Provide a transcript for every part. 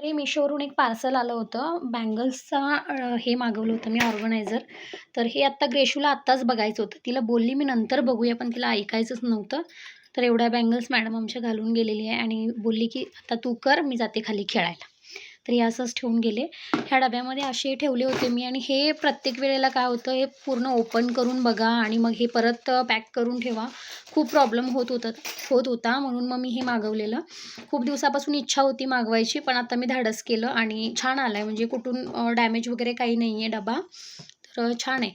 तरी मिशोवरून एक पार्सल आलं होतं. बँगल्सचा हे मागवलं होतं मी ऑर्गनायझर. तर हे आत्ता ग्रेशूला आत्ताच बघायचं होतं. तिला बोलली मी नंतर बघूया पण तिला ऐकायचंच नव्हतं. तर एवढ्या बँगल्स मॅडम आमच्या घालून गेलेली आहे. आणि बोलली की आता तू कर मी जाते खाली खेळायला. तर हे असंच ठेवून गेले. ह्या डब्यामध्ये असे ठेवले होते मी आणि हे प्रत्येक वेळेला काय होतं हे पूर्ण ओपन करून बघा आणि मग हे परत पॅक करून ठेवा. खूप प्रॉब्लेम होत होता होत होता म्हणून मग मी हे मागवलेलं. खूप दिवसापासून इच्छा होती मागवायची पण आता मी धाडस केलं आणि छान आलं आहे म्हणजे कुठून डॅमेज वगैरे काही नाही आहे डबा. तर छान आहे.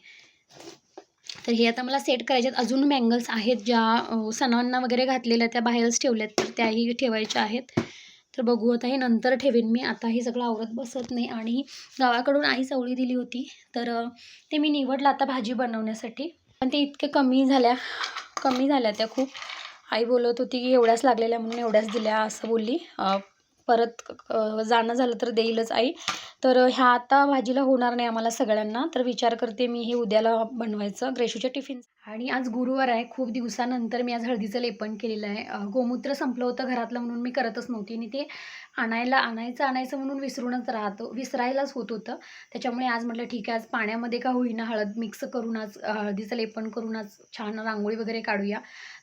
तर हे आता मला सेट करायचे आहेत. अजून बँगल्स आहेत ज्या सणांना वगैरे घातलेल्या त्या बाहेरच ठेवल्यात तर त्याही ठेवायच्या आहेत. तर बघू आता हे नंतर ठेवेन मी. आता हे सगळं आवरत बसत नाही आणि गावाकडून आई चवळी दिली होती. तर ते मी निवडलं आता भाजी बनवण्यासाठी. पण ते इतके कमी झाल्या. कमी झाल्या त्या खूप. आई बोलत होती की एवढ्याच लागलेल्या म्हणून एवढ्याच दिल्या असं बोलली. परत जाणं झालं तर देईलच आई. तर ह्या आता भाजीला होणार नाही आम्हाला सगळ्यांना. तर विचार करते मी हे उद्याला बनवायचं ग्रेशूच्या टिफिन. आणि आज गुरुवार आहे. खूप दिवसानंतर मी आज हळदीचं लेपन केलेलं आहे. गोमूत्र संपलं होतं घरातलं म्हणून मी करतच नव्हती. आणि ते आणायला आणायचं आणायचं म्हणून विसरूनच राहतो विसरायलाच होत होतं. त्याच्यामुळे आज म्हटलं ठीक आहे आज पाण्यामध्ये का होईना हळद मिक्स करून आज हळदीचं लेपन करून आज छान रांगोळी वगैरे काढूया.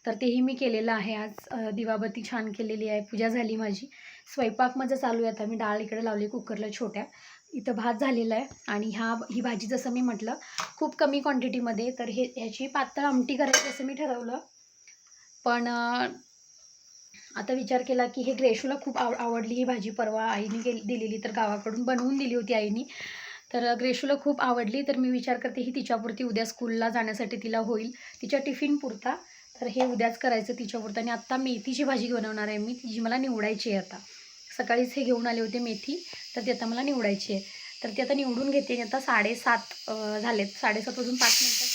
तर तेही मी केलेलं आहे आज. दिवाबत्ती छान केलेली आहे. पूजा झाली माझी. स्वयंपाक माझा चालू आहे आता. मी डाळ इकडे लावली कुकरला छोट्या. इथं भात झालेला आहे आणि ह्या ही भाजी जसं मी म्हटलं खूप कमी क्वांटिटीमध्ये तर हे ह्याची पातळ आमटी करायची असं मी ठरवलं. पण आता विचार केला की हे ग्रेशूला खूप आव आवडली ही भाजी. परवा आईने गेली दिलेली तर गावाकडून बनवून दिली होती आईने. तर ग्रेशूला खूप आवडली. तर मी विचार करते ही तिच्यापुरती उद्या स्कूलला जाण्यासाठी तिला होईल. तिच्या टिफिन पुरता. तर हे उद्याच करायचं तिच्यापुरतं. आणि आत्ता मेथीची भाजी बनवणार आहे मी. जी मला निवडायची आहे आता. सकाळीच हे घेऊन आले होते मेथी. तर ती आता मला निवडायची आहे. तर ती आता निवडून घेते. आणि आता साडेसात झालेत. साडेसात वाजून पाच मिनटं.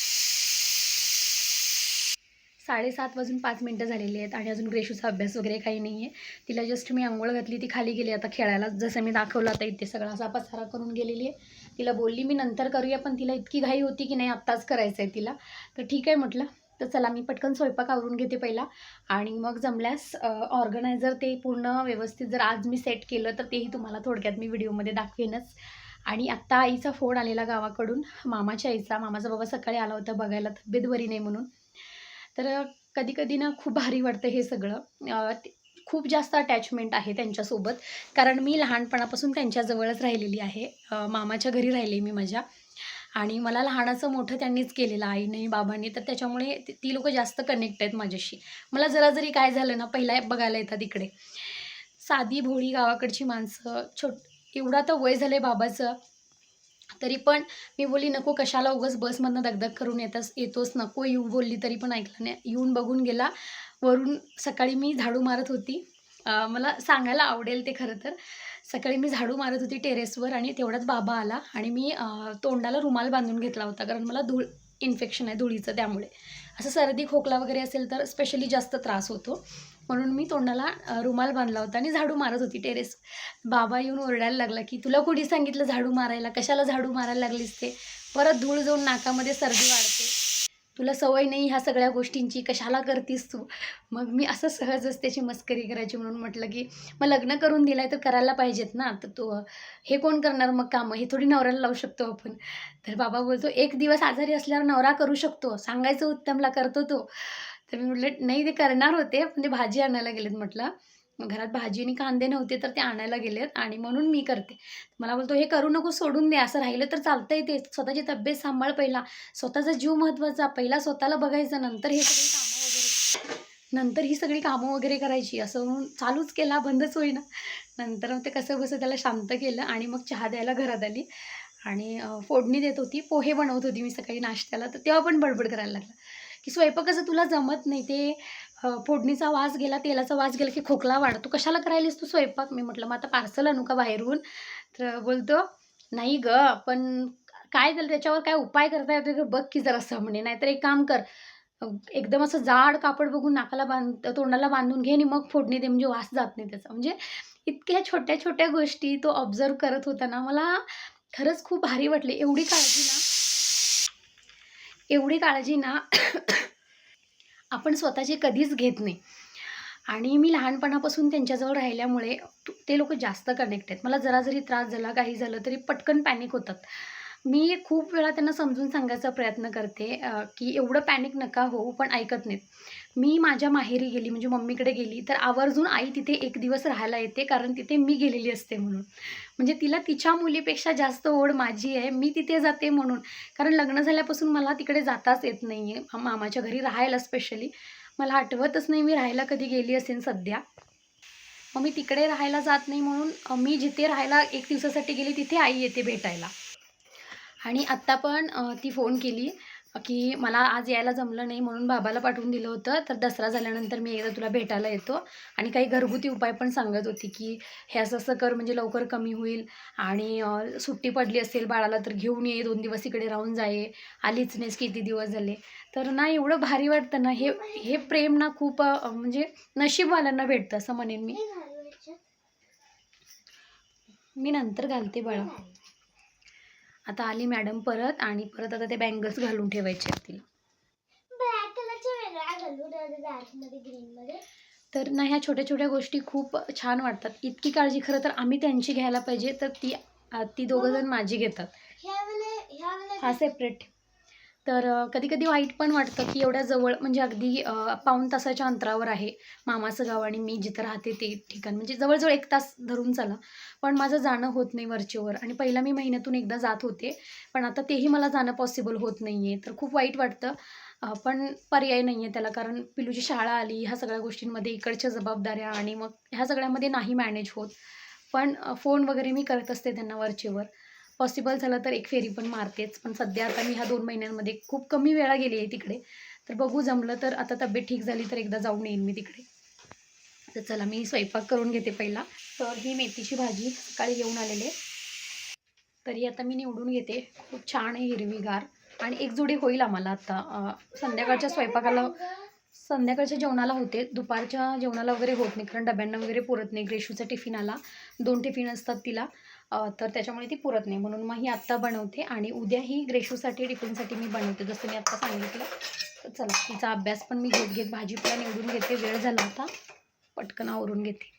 साडेसात वाजून पाच मिनटं झालेली आहेत. आणि अजून ग्रेशूचा अभ्यास वगैरे काही नाही आहे. तिला जस्ट मी आंघोळ घातली. ती खाली गेली. आता खेळायला जसं मी दाखवलं आता इथे सगळा असा पसारा करून गेलेली आहे. तिला बोलली मी नंतर करूया पण तिला इतकी घाई होती की नाही आत्ताच करायचं आहे तिला. तर ठीक आहे म्हटलं. तर चला मी पटकन स्वयंपाक आवरून घेते पहिला. आणि मग जमल्यास ऑर्गनायझर ते पूर्ण व्यवस्थित जर आज मी सेट केलं तर तेही तुम्हाला थोडक्यात मी व्हिडिओमध्ये दाखवेनच. आणि आत्ता आईचा फोन आलेला गावाकडून मामाच्या आईचा. मामाचा बाबा सकाळी आला होता बघायला तब्येत बरी नाही म्हणून. तर कधी कधी ना खूप भारी वाटतं हे सगळं. खूप जास्त अटॅचमेंट आहे त्यांच्यासोबत. कारण मी लहानपणापासून त्यांच्याजवळच राहिलेली आहे. मामाच्या घरी राहिले मी माझ्या. आणि मला लहानाचं मोठं त्यांनीच केलेलं आईने बाबांनी. तर त्याच्यामुळे ती- लोकं लोक जास्त कनेक्ट आहेत माझ्याशी. मला जरा जरी काय झालं ना पहिला बघायला येतात इकडे. साधी भोळी गावाकडची माणसं छोट एवढा तर वय झालं आहे बाबाचं तरी पण मी बोलली नको कशाला उगाच बसमधनं दगदग करून येतस येतोस नको येऊ बोलली तरी पण ऐकलं नाही. येऊन बघून गेला. वरून सकाळी मी झाडू मारत होती. मला सांगायला आवडेल ते खरं तर. सकाळी मी झाडू मारत होती टेरेसवर आणि तेवढाच बाबा आला आणि मी तोंडाला रुमाल बांधून घेतला होता कारण मला धूळ इन्फेक्शन आहे धुळीचं त्यामुळे. असं सर्दी खोकला वगैरे असेल तर स्पेशली जास्त त्रास होतो. म्हणून मी तोंडाला रुमाल बांधला होता आणि झाडू मारत होती टेरेस. बाबा येऊन ओरडायला लागला की तुला कुणी सांगितलं झाडू मारायला? कशाला झाडू मारायला लागलीस ते? परत धूळ जाऊन नाकामध्ये सर्दी वाढते. तुला सवय नाही ह्या सगळ्या गोष्टींची? कशाला करतीस तू? मग मी असं सहजच त्याची मस्करी करायची म्हणून म्हटलं की मग लग्न करून दिलं तर करायला पाहिजेत ना. तर तो हे कोण करणार मग कामं? हे थोडी नवऱ्याला लावू शकतो आपण. तर बाबा बोलतो एक दिवस आजारी असल्यावर नवरा करू शकतो. सांगायचं उत्तमला करतो तो. तर मी म्हटलं नाही ते करणार होते पण ते भाजी आणायला गेलेत म्हटलं. मग घरात भाजी आणि कांदे नव्हते तर ते आणायला गेलेत आणि म्हणून मी करते. मला बोलतो हे करू नको सोडून दे असं राहिलं तर चालतंय ते. स्वतःची तब्येत सांभाळ पहिला. स्वतःचा जीव महत्त्वाचा. पहिला स्वतःला बघायचं नंतर हे सगळी कामं वगैरे नंतर ही सगळी कामं वगैरे करायची. असं म्हणून चालूच केला बंदच होईना. नंतर मग ते कसं कसं त्याला शांत केलं आणि मग चहा द्यायला घरात आली. आणि फोडणी देत होती. पोहे बनवत होती मी सकाळी नाश्त्याला. तर तेव्हा पण बडबड करायला लागला. की स्वयंपाक कसं तुला जमत नाही ते फोडणीचा वास गेला तेलाचा वास गेला की खोकला वाढतो. कशाला करायलीस तू स्वयंपाक? मी म्हटलं मग आता पार्सल आणू का बाहेरून? तर बोलतो नाही ग पण काय झालं त्याच्यावर काय उपाय करता येतो बघ की जरा असं म्हणे. नाहीतर एक काम कर एकदम असं जाड कापड बघून नाकाला बांध तोंडाला बांधून घे आणि मग फोडणी दे. म्हणजे वास जात नाही त्याचा. म्हणजे इतक्या छोट्या छोट्या गोष्टी तो ऑब्झर्व करत होता ना मला खरंच खूप भारी वाटले. एवढी काळजी ना एवढी काळजी ना आपण स्वतःचे कधीच घेत नाही. आणि मी लहानपणापासून त्यांच्याजवळ राहिल्यामुळे ते लोक जास्त कनेक्ट आहेत. मला जरा जरी त्रास झाला काही झालं तरी पटकन पॅनिक होतात. मी खूप वेळा त्यांना समजून सांगायचा प्रयत्न करते की एवढं पॅनिक नका हो पण ऐकत नाहीत. मी माझ्या माहेरी गेली म्हणजे मम्मीकडे गेली तर आवर्जून आई तिथे एक दिवस राहायला येते कारण तिथे मी गेलेली असते म्हणून. म्हणजे तिला तिच्या मुलीपेक्षा जास्त ओढ माझी आहे मी तिथे जाते म्हणून. कारण लग्न झाल्यापासून मला तिकडे जाताच येत नाही आहे मामाच्या घरी राहायला स्पेशली मला आठवतच नाही मी राहायला कधी गेली असेल सध्या. मग मी तिकडे राहायला जात नाही म्हणून मी जिथे राहायला एक दिवसासाठी गेली तिथे आई येते भेटायला. आणि आत्ता पण ती फोन केली की मला आज यायला जमलं नाही म्हणून बाबाला पाठवून दिलं होतं. तर दसरा झाल्यानंतर मी एकदा तुला भेटायला येतो. आणि काही घरगुती उपाय पण सांगत होती की हे असं असं कर म्हणजे लवकर कमी होईल. आणि सुट्टी पडली असेल बाळाला तर घेऊन ये दोन दिवस इकडे राहून जाये. आलीच नाहीस किती दिवस झाले. तर ना एवढं भारी वाटतं ना हे हे प्रेम ना खूप म्हणजे नशीबवाल्यांना भेटतं असं म्हणेन मी. मी नंतर घालते बाळा. आता आली मॅडम परत आणि परत आता ते बँगल्स घालून ठेवायचे आहेत तिला. ब्लॅक कलरचे वेगळ्या घालू ब्लॅकमध्ये ग्रीन मध्ये. तर ना ह्या छोट्या छोट्या गोष्टी खूप छान वाटतात. इतकी काळजी खरं तर आम्ही त्यांची घ्यायला पाहिजे तर ती ती दोघं जण माझी घेतात. हा सेपरेट तर कधी कधी वाईट पण वाटतं की एवढ्या जवळ म्हणजे अगदी पाऊण तासाच्या अंतरावर आहे मामाचं गाव आणि मी जिथं राहते ते ठिकाण. म्हणजे जवळजवळ एक तास धरून चला पण माझं जाणं होत नाही वरचेवर आणि पहिला मी महिन्यातून एकदा जात होते. पण आता तेही मला जाणं पॉसिबल होत नाही आहे तर खूप वाईट वाटतं. पण पर्याय नाही आहे त्याला कारण पिलूची शाळा आली ह्या सगळ्या गोष्टींमध्ये इकडच्या जबाबदाऱ्या आणि मग ह्या सगळ्यामध्ये नाही मॅनेज होत. पण फोन वगैरे मी करत असते त्यांना वरचेवर. पॉसिबल झालं तर एक फेरी पण मारतेच. पण सध्या आता मी ह्या दोन महिन्यांमध्ये खूप कमी वेळा गेली आहे तिकडे. तर बघू जमलं तर आता तब्येत ठीक झाली तर एकदा जाऊन येईन मी तिकडे. तर चला मी स्वयंपाक करून घेते पहिला. तर ही मेथीची भाजी सकाळी घेऊन आलेले. तरी आता मी निवडून घेते. खूप छान आहे हिरवीगार आणि एक जोडी होईल आम्हाला आता. संध्याकाळच्या स्वयंपाकाला संध्याकाळच्या जेवणाला होते. दुपारच्या जेवणाला वगैरे होत नाही कारण डब्यांना वगैरे पुरत नाही. ग्रेशूचा टिफिन आला. दोन टिफिन असतात तिला. तर त्याच्यामुळे ती पुरत नाही. म्हणून मग ही आत्ता बनवते आणि उद्याही ग्रेशूसाठी टिफिनसाठी मी बनवते. जसं मी आत्ता सांगितलं तर चला तिचा अभ्यास पण मी घेत घेत भाजीपाला निवडून घेते. वेळ झाला होता पटकन आवरून घेते.